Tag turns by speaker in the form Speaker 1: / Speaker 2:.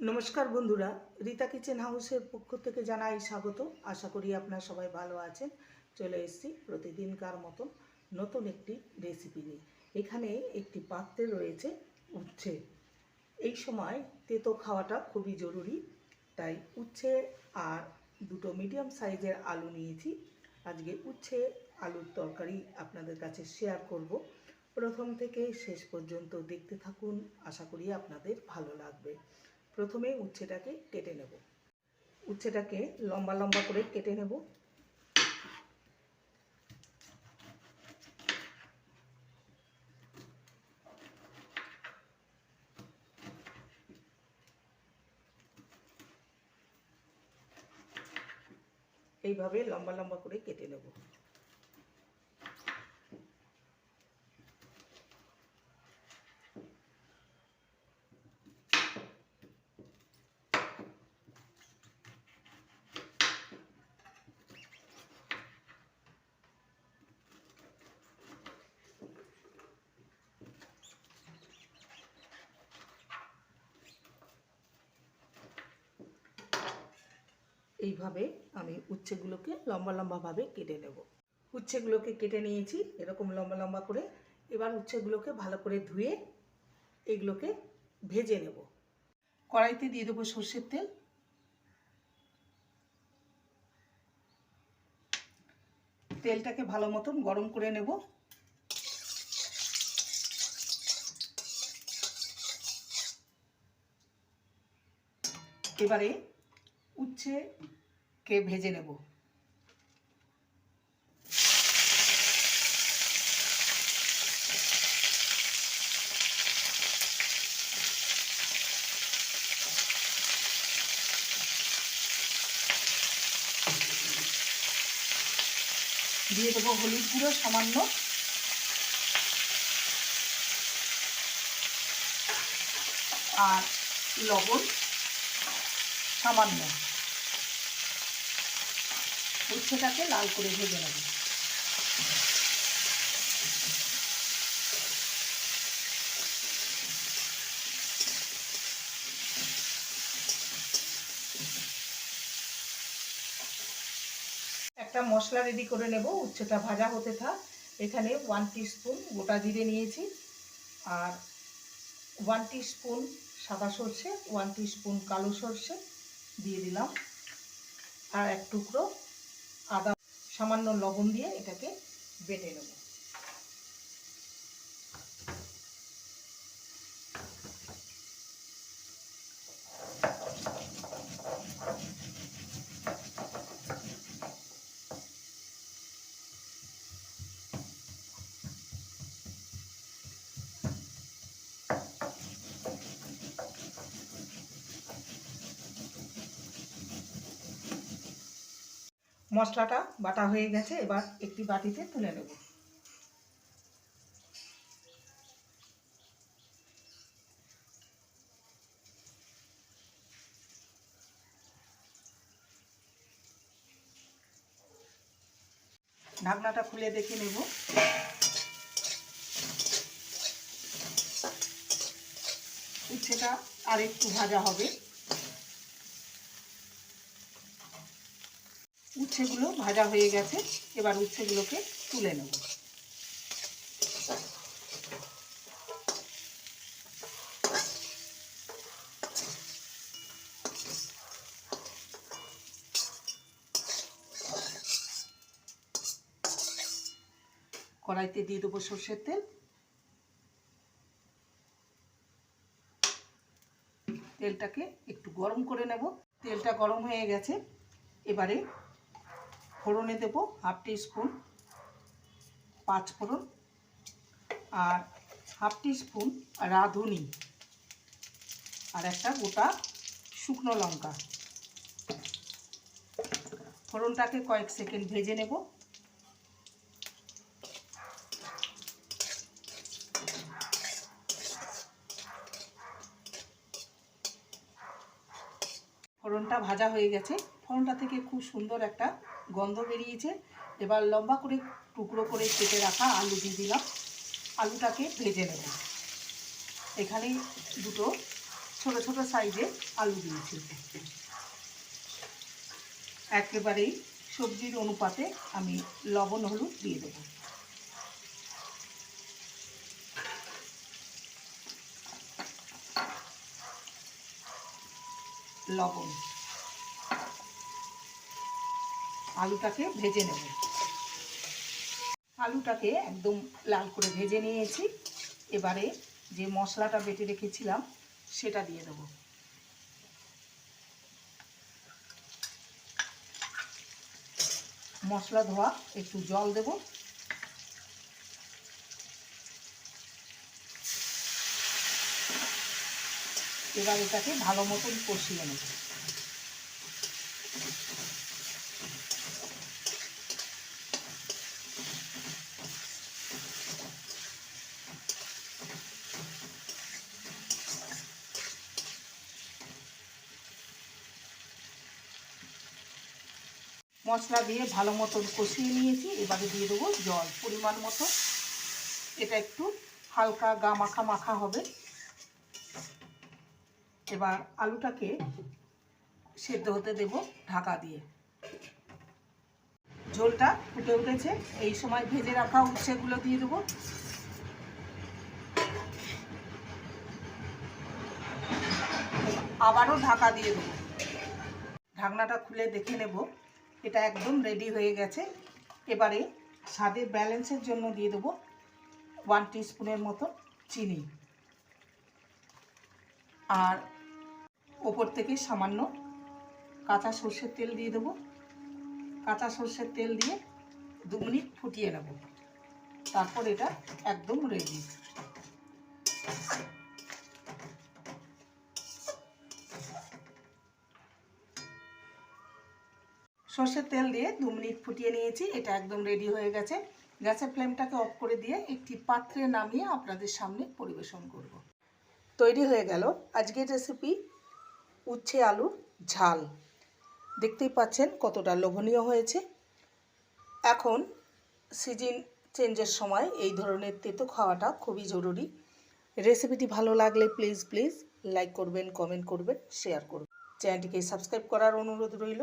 Speaker 1: নমস্কার বন্ধুরা, রীতা কিচেন হাউসের পক্ষ থেকে জানাই স্বাগত। আশা করি আপনারা সবাই ভালো আছেন। চলে এসেছি প্রতিদিনকার মতো নতুন একটি রেসিপি নিয়ে। এখানে একটি পাত্রে রয়েছে উচ্ছে। এই সময় তেতো খাওয়াটা খুবই জরুরি, তাই উচ্ছে আর দুটো মিডিয়াম সাইজের আলু নিয়েছি। আজকে উচ্ছে আলুর তরকারি আপনাদের কাছে শেয়ার করব। প্রথম থেকে শেষ পর্যন্ত দেখতে থাকুন, আশা করি আপনাদের ভালো লাগবে। প্রথমে উচ্ছেটাকে কেটে নেব। উচ্ছেটাকে লম্বা লম্বা করে কেটে নেব। এইভাবে লম্বা লম্বা করে কেটে নেব। এইভাবে আমি উচ্ছেগুলোকে লম্বা লম্বাভাবে কেটে নেব। উচ্ছেগুলোকে কেটে নিয়েছি, এরকম লম্বা লম্বা করে। এবার উচ্ছেগুলোকে ভালো করে ধুয়ে এগুলোকে ভেজে নেব। কড়াইতে দিয়ে দেবো সর্ষের তেল। তেলটাকে ভালো মতন গরম করে নেব। এবারে উচ্ছেকে ভেজে নেব? দিয়ে দেবো হলুদ গুঁড়ো সামান্য। আর লবণ সামান্য। উচ্ছেটাকে লাল করে ভেজে নেব। একটা মশলা রেডি করে নেব, উচ্ছেটা ভাজা হতে থাক। এখানে ওয়ান স্পুন গোটা জিরে নিয়েছি আর ওয়ান স্পুন সাদা সর্ষে ওয়ান স্পুন কালো সর্ষে দিয়ে দিলাম। আর এক টুকরো আদা সামান্য লবণ দিয়ে এটাকে বেটে নেব। মশলাটা বাটা হয়ে গেছে, এবার একটি বাটিতে তুলে নেব। ঢাকনাটা খুলে দেখে নেব। উচ্ছেটা আর একটু ভাজা হবে। উচ্ছেগুলো ভাজা হয়ে গেছে। এবার উচ্ছেগুলোকে তুলে নেব। কড়াইতে দিয়ে দেবো সর্ষের তেল। তেলটাকে একটু গরম করে নেব। তেলটা গরম হয়ে গেছে। এবারে ফোড়নে দেব হাফ টি স্পুন পাঁচ ফোড়ন আর হাফ টি স্পুন রাঁধুনি আর একটা গোটা শুকনো লঙ্কা। ফোড়নটাকে কয়েক সেকেন্ড ভেজে নেব ফোড়নটা ভাজা হয়ে গেছে। ফোড়নটা থেকে খুব সুন্দর একটা গন্ধ বেরিয়েছে। এবার লম্বা করে টুকরো করে কেটে রাখা আলু দিয়ে দিলাম। আলুটাকে ভেজে নেব। এখানে দুটো ছোট ছোট সাইজে আলু দিয়েছি। একেবারেই সবজির অনুপাতে আমি লবণ, হলুদ দিয়ে দেবো। লবণ। আলুটাকে ভেজে নেব। আলুটাকে একদম লাল করে ভেজে নিয়েছি। এবারে যে মশলাটা বেটে রেখেছিলাম, সেটা দিয়ে দেবো। মশলা ধোয়া, একটু জল দেব। এবার এটাকে ভালো মতন কষিয়ে নেব। মশলা দিয়ে ভালো মতন কষিয়ে নিয়েছি। এবারে দিয়ে দেবো জল, পরিমাণ মতো। এটা একটু হালকা গা মাখা মাখা হবে। এবার আলুটাকে সেদ্ধ হতে দেব ঢাকা দিয়ে। ঝোলটা ফুটে উঠেছে। এই সময় ভেজে রাখা উচ্ছেগুলো দিয়ে দেবো। আবারও ঢাকা দিয়ে দেবো। ঢাকনাটা খুলে দেখে নেব। এটা একদম রেডি হয়ে গেছে। এবারে স্বাদের ব্যালেন্সের জন্য দিয়ে দেবো ওয়ান স্পুনের মতো চিনি। আর ওপর থেকে সামান্য কাঁচা সর্ষের তেল দিয়ে দেবো। কাঁচা সর্ষের তেল দিয়ে দু মিনিট ফুটিয়ে নেব। তারপর এটা একদম রেডি সর্ষের তেল দিয়ে দু মিনিট ফুটিয়ে নিয়েছি, এটা একদম রেডি হয়ে গেছে। গ্যাসের ফ্লেমটাকে অফ করে দিয়ে একটি পাত্রে নামিয়ে আপনাদের সামনে পরিবেশন করব। তৈরি হয়ে গেল আজকের রেসিপি উচ্ছে আলুর ঝাল। দেখতেই পাচ্ছেন কতটা লোভনীয় হয়েছে। এখন সিজন চেঞ্জের সময়, এই ধরনের তেতো খাওয়াটা খুবই জরুরি। রেসিপিটি ভালো লাগলে প্লিজ প্লিজ লাইক করবেন কমেন্ট করবেন শেয়ার করবেন। চ্যানেলটিকে সাবস্ক্রাইব করার অনুরোধ রইল।